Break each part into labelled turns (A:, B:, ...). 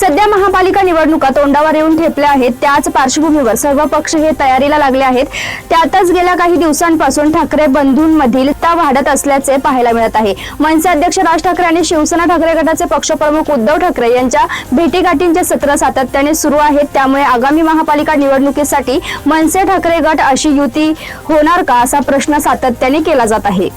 A: सध्या महापालिका निवडणुका तोंडावर येऊन ठेपल्या आहेत. त्याच पार्श्वभूमीवर सर्व पक्ष हे तयारीला लागले आहेत. त्यातच गेल्या काही दिवसांपासून ठाकरे बंधूंमधील ता वाढत असल्याचे पाहायला मिळत आहे. मनसे अध्यक्ष राज ठाकरे आणि शिवसेना ठाकरे गटाचे पक्षप्रमुख उद्धव ठाकरे यांच्या भेटीगाठींचे सत्र सातत्याने सुरू आहेत. त्यामुळे आगामी महापालिका निवडणुकीसाठी मनसे ठाकरे गट अशी युती होणार का असा प्रश्न सातत्याने केला जात आहे.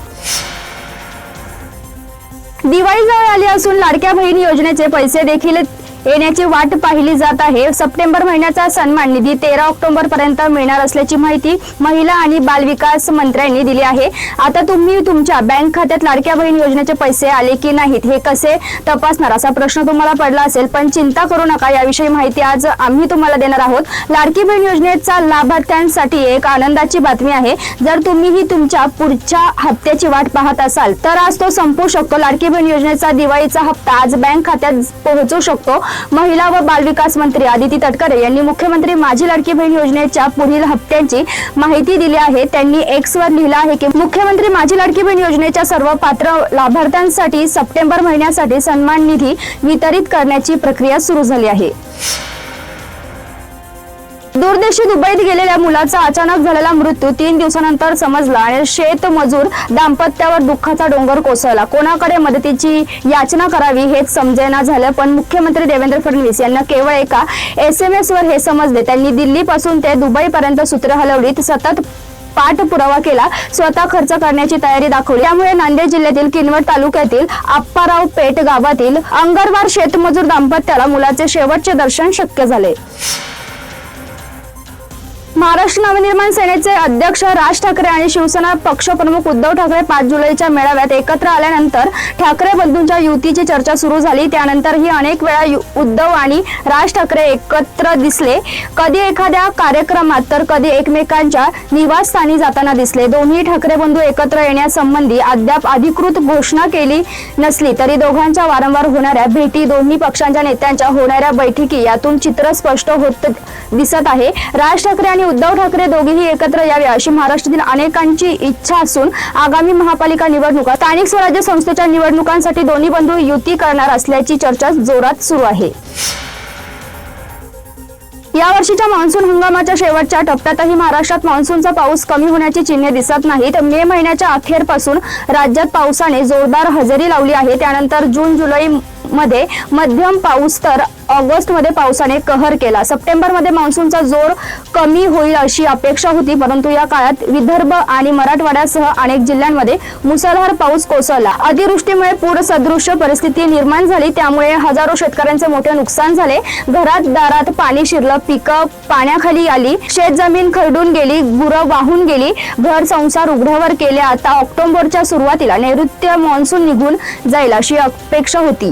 A: दिवाळी जवळ आली असून लाडक्या बहीण योजनेचे पैसे देखील येण्याची वाट पाहिली जात आहे. सप्टेंबर महिन्याचा सन्मान निधी तेरा ऑक्टोबर पर्यंत मिळणार असल्याची माहिती महिला आणि बालविकास मंत्र्यांनी दिली आहे. आता तुम्ही तुमच्या बँक खात्यात लाडक्या बहीण योजनेचे पैसे आले की नाहीत हे कसे तपासणार? असा प्रश्न तुम्हाला पडला असेल पण चिंता करू नका याविषयी माहिती आज आम्ही तुम्हाला देणार आहोत. लाडकी बहीण योजनेचा लाभार्थ्यांसाठी एक आनंदाची बातमी आहे. जर तुम्हीही तुमच्या पुढच्या हप्त्याची वाट पाहत असाल तर आज तो संपू शकतो. लाडकी बहीण योजनेचा दिवाळीचा हप्ता आज बँक खात्यात पोहोचू शकतो. महिला व बालविकास मंत्री आदिती तटकरे यांनी मुख्यमंत्री माझी लाडकी बहीण योजनेच्या पुढील हप्त्यांची माहिती दिली आहे. त्यांनी एक्स वर लिहिलं आहे की मुख्यमंत्री माझी लाडकी बहीण योजनेच्या सर्व पात्र लाभार्थ्यांसाठी सप्टेंबर महिन्यासाठी सन्मान निधी वितरित करण्याची प्रक्रिया सुरू झाली आहे. दूरदेशी दुबईत गेलेल्या मुलाचा अचानक झालेला मृत्यू तीन दिवसानंतर समजला आणि शेतमजूर दाम्पत्यावर दुःखाचा डोंगर कोसळला. कोणाकडे मदतीची याचना करावी हेच समजेना झालं पण मुख्यमंत्री देवेंद्र फडणवीस यांना केवळ एका एस एम एस वर हे समजले. त्यांनी दिल्लीपासून ते दुबईपर्यंत सूत्र हलवलीत सतत पाठपुरावा केला स्वतः खर्च करण्याची तयारी दाखवली. त्यामुळे नांदेड जिल्ह्यातील किनवट तालुक्यातील आप्पाराव पेठ गावातील अंगरवार शेतमजूर दाम्पत्याला मुलाचे शेवटचे दर्शन शक्य झाले. महाराष्ट्र नवनिर्माण सेनेचे अध्यक्ष राज ठाकरे आणि शिवसेना पक्षप्रमुख उद्धव ठाकरे पाच जुलैच्या मेळाव्यात एकत्र आल्यानंतर ठाकरे बंधूंच्या युतीची चर्चा सुरू झाली. त्यानंतरही अनेक वेळा यु- उद्धव आणि राज ठाकरे एकत्र दिसले. कधी एखाद्या कार्यक्रमात तर कधी एकमेकांच्या निवासस्थानी जाताना दिसले. दोन्ही ठाकरे बंधू एकत्र येण्यासंबंधी अद्याप अधिकृत घोषणा केली नसली तरी दोघांच्या वारंवार होणाऱ्या भेटी दोन्ही पक्षांच्या नेत्यांच्या होणाऱ्या बैठकी यातून चित्र स्पष्ट होत दिसत आहे. राज ठाकरे आणि उद्धव ठाकरे दोघेही एकत्र यावे अशी महाराष्ट्रातील अनेकांची इच्छा असून आगामी महापालिका निवडणुका स्थानिक स्वराज्य संस्थेच्या निवडणुकांसाठी दोन्ही बंधू युती करणार असल्याची चर्चा जोरात सुरू आहे. या वर्षीच्या मान्सून हंगामाच्या शेवटच्या टप्प्यातही महाराष्ट्रात मान्सूनचा पाऊस कमी होण्याची चिन्हे दिसत नाहीत. मे महिन्याच्या अखेरपासून राज्यात पावसाने जोरदार हजेरी लावली आहे. त्यानंतर जून जुलै मध्ये मध्यम पाऊस तर ऑगस्टमध्ये पावसाने कहर केला. सप्टेंबरमध्ये मान्सूनचा जोर कमी होईल अशी अपेक्षा होती परंतु या काळात विदर्भ आणि मराठवाड्यासह अनेक जिल्ह्यांमध्ये मुसळधार पाऊस कोसळला. अतिवृष्टीमुळे पूर सदृश परिस्थिती निर्माण झाली. त्यामुळे हजारो शेतकऱ्यांचे मोठे नुकसान झाले. घरात दारात पाणी शिरलं. पिकं पाण्याखाली आली. शेत जमीन खरडून गेली. गुरं वाहून गेली. घर संसार उघड्यावर केले. आता ऑक्टोबरच्या सुरुवातीला नैऋत्य मान्सून निघून जाईल अशी अपेक्षा होती.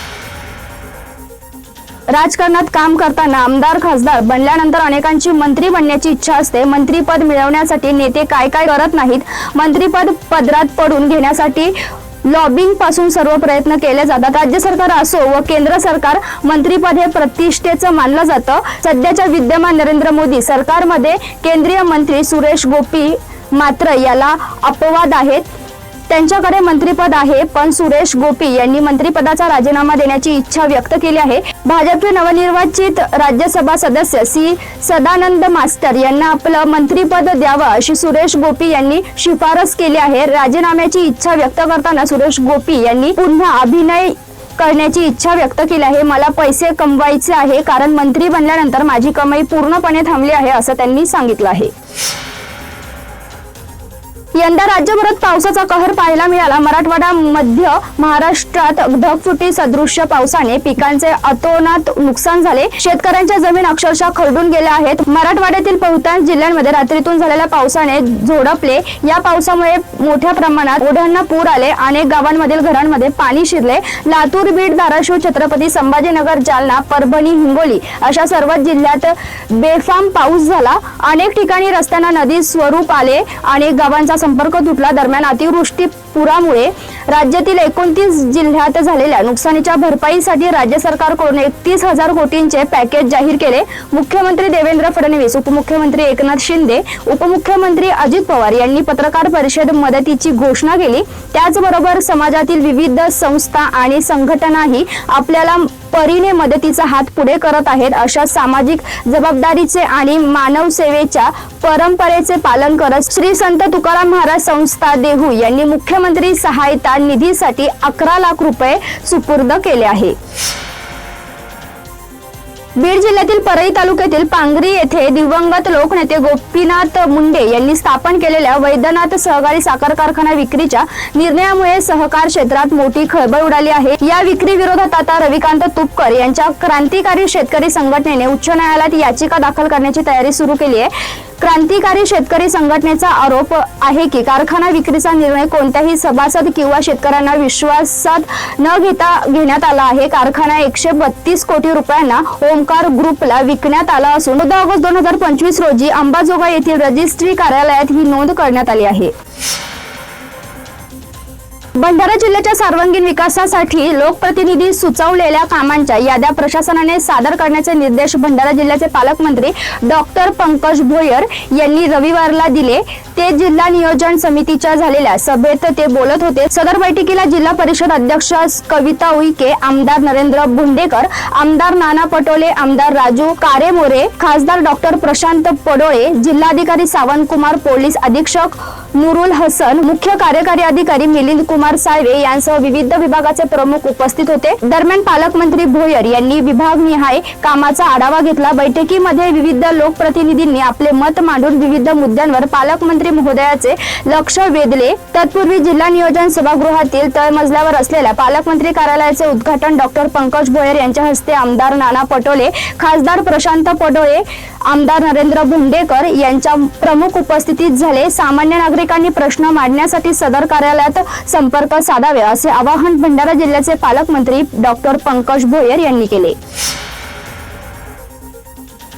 A: राजकारणात काम करताना आमदार खासदार बनल्यानंतर अनेकांची मंत्री बनण्याची इच्छा असते. मंत्रीपद मिळवण्यासाठी नेते काय काय करत नाहीत? मंत्रीपद पदरात पडून घेण्यासाठी लॉबिंगपासून सर्व प्रयत्न केले जातात. राज्य सरकार असो व केंद्र सरकार मंत्रीपद हे प्रतिष्ठेचं मानलं जातं. सध्याच्या विद्यमान नरेंद्र मोदी सरकारमध्ये केंद्रीय मंत्री सुरेश गोपी मात्र याला अपवाद आहेत. त्यांच्याकडे मंत्रीपद आहे पण सुरेश गोपी यांनी मंत्रीपदाचा राजीनामा देण्याची इच्छा व्यक्त केली आहे. भाजपचे नवनिर्वाचित राज्यसभा सदस्य सी. सदानंद मास्टर यांना आपलं मंत्रीपद द्यावं अशी सुरेश गोपी यांनी शिफारस केली आहे. राजीनाम्याची इच्छा व्यक्त करताना सुरेश गोपी यांनी पुन्हा अभिनय करण्याची इच्छा व्यक्त केली आहे. मला पैसे कमवायचे आहे कारण मंत्री बनल्यानंतर माझी कमाई पूर्णपणे थांबली आहे असं त्यांनी सांगितलं आहे. यंदा राज्यभरात पावसाचा कहर पाहायला मिळाला. मराठवाडा मध्य महाराष्ट्रात ढगफुटी सदृश्य पावसाने पिकांचे अतोनात नुकसान झाले. शेतकऱ्यांच्या जमीन अक्षरशः खरडून गेल्या आहेत. मराठवाड्यातील बहुतांश जिल्ह्यांमध्ये रात्रीतून झालेल्या पावसाने झोडपले. या पावसामुळे मोठ्या प्रमाणात ओढ्यांना पूर आले. अनेक गावांमधील घरांमध्ये पाणी शिरले. लातूर बीड धाराशिव छत्रपती संभाजीनगर जालना परभणी हिंगोली अशा सर्व जिल्ह्यात बेफाम पाऊस झाला. अनेक ठिकाणी रस्त्यांना नदी स्वरूप आले. अनेक गावांचा संपर्क तुटला दरम्यान अतिवृष्टी पुरामुळे राज्यातील एकोणतीस जिल्ह्यात झालेल्या नुकसानीच्या भरपाईसाठी राज्य सरकारकडून एकतीस हजार कोटींचे पॅकेज जाहीर केले. मुख्यमंत्री देवेंद्र फडणवीस उपमुख्यमंत्री एकनाथ शिंदे उपमुख्यमंत्री अजित पवार यांनी पत्रकार परिषद मदतीची घोषणा केली. त्याचबरोबर समाजातील विविध संस्था आणि संघटनाही आपल्याला परीने मदतीचा हात पुढे करत आहेत अशा सामाजिक जबाबदारीचे आणि मानव सेवेच्या परंपरेचे पालन करत श्री संत तुकाराम महाराज संस्था देहू यांनी मुख्यमंत्री सहायता निधीसाठी अकरा लाख रुपये सुपूर्द केले आहे. बीड जिल्ह्यातील परळी तालुक्यातील पांगरी येथे दिवंगत लोकनेते गोपीनाथ मुंडे यांनी स्थापन केलेल्या वैद्यनाथ सहकारी साखर कारखाना विक्रीच्या निर्णयामुळे सहकार क्षेत्रात मोठी खळबळ उडाली आहे. या विक्री विरोधात आता रविकांत तुपकर यांच्या क्रांतिकारी शेतकरी संघटनेने उच्च न्यायालयात याचिका दाखल करण्याची तयारी सुरू केली आहे. क्रांतिकारी शेतकरी संघटनेचा आरोप आहे की कारखाना विक्रीचा निर्णय कोणत्याही सभासद किंवा शेतकऱ्यांना विश्वासात न घेता घेण्यात आला आहे. कारखाना एकशे बत्तीस कोटी रुपयांना ओंकार ग्रुपला विकण्यात आला असून चौदा ऑगस्ट दोन हजार पंचवीस रोजी अंबाजोगाई येथील रजिस्ट्री कार्यालयात ही नोंद करण्यात आली आहे. भंडारा जिल्ह्याच्या सर्वांगीण विकासासाठी लोकप्रतिनिधी सुचवलेल्या कामांच्या याद्या प्रशासनाने सादर करण्याचे निर्देश भंडारा जिल्ह्याचे पालकमंत्री डॉक्टर पंकज भोयर यांनी रविवारला दिले. ते जिल्हा नियोजन समितीच्या झालेल्या सभेत ते बोलत होते. सदर बैठकीला जिल्हा परिषद अध्यक्ष कविता उईके आमदार नरेंद्र भोंडेकर आमदार नाना पटोले आमदार राजू कारेमोरे खासदार डॉक्टर प्रशांत पडोळे जिल्हाधिकारी सावंतकुमार पोलीस अधीक्षक मुरुल हसन मुख्य कार्यकारी अधिकारी मिलिंद कुमार साळवे यांसह विविध विभागाचे प्रमुख उपस्थित होते. दरम्यान पालकमंत्री भोयर यांनी विभागनिहाय कामाचा आढावा घेतला. बैठकीमध्ये विविध लोकप्रतिनिधींनी आपले मत मांडून विविध मुद्द्यांवर पालकमंत्री महोदयाचे लक्ष वेधले. तत्पूर्वी जिल्हा नियोजन सभागृहातील तळमजल्यावर असलेल्या पालकमंत्री कार्यालयाचे उद्घाटन डॉक्टर पंकज भोयर यांच्या हस्ते आमदार नाना पटोले खासदार प्रशांत पटोले आमदार नरेंद्र भोंडेकर यांच्या प्रमुख उपस्थितीत झाले. सामान्य नागरिक नागरिकांनी प्रश्न मांडण्यासाठी सदर कार्यालयात संपर्क साधावे असे आवाहन भंडारा जिल्ह्याचे पालकमंत्री डॉक्टर पंकज भोयर यांनी केले.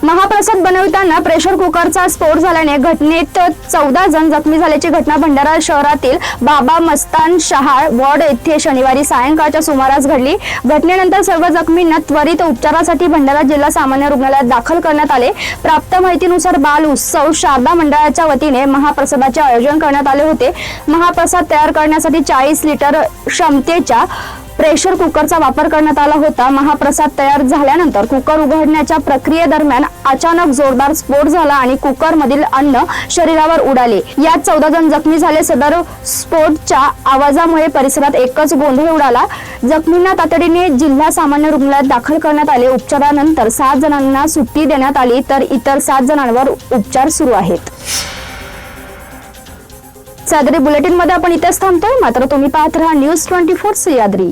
A: महाप्रसाद बनवताना प्रेशर कुकरचा स्फोट झाल्याने घटनेत चौदा जण जखमी झाल्याची घटना भंडारा शहरातील बाबा मस्तान शहाळ वॉर्ड येथे शनिवारी सायंकाळच्या सुमारास घडली. घटनेनंतर सर्व जखमींना त्वरित उपचारासाठी भंडारा जिल्हा सामान्य रुग्णालयात दाखल करण्यात आले. प्राप्त माहितीनुसार बाल उत्सव शारदा मंडळाच्या वतीने महाप्रसादाचे आयोजन करण्यात आले होते. महाप्रसाद तयार करण्यासाठी चाळीस लिटर क्षमतेच्या प्रेशर कुकरचा वापर करण्यात आला होता. महाप्रसाद तयार झाल्यानंतर कुकर उघडण्याच्या प्रक्रियेदरम्यान अचानक जोरदार स्फोट झाला आणि कुकर मधील अन्न शरीरावर उडाले. यात चौदा जण जखमी झाले. सदर स्फोटच्या आवाजामुळे परिसरात एकच गोंधळ उडाला. जखमींना तातडीने जिल्हा सामान्य रुग्णालयात दाखल करण्यात आले. उपचारानंतर सात जणांना सुट्टी देण्यात आली तर इतर सात जणांवर उपचार सुरू आहेत. सादरी बुलेटिनमध्ये आपण इथेच थांबतोय. मात्र तुम्ही पाहत राहा न्यूज ट्वेंटी फोर सह्याद्री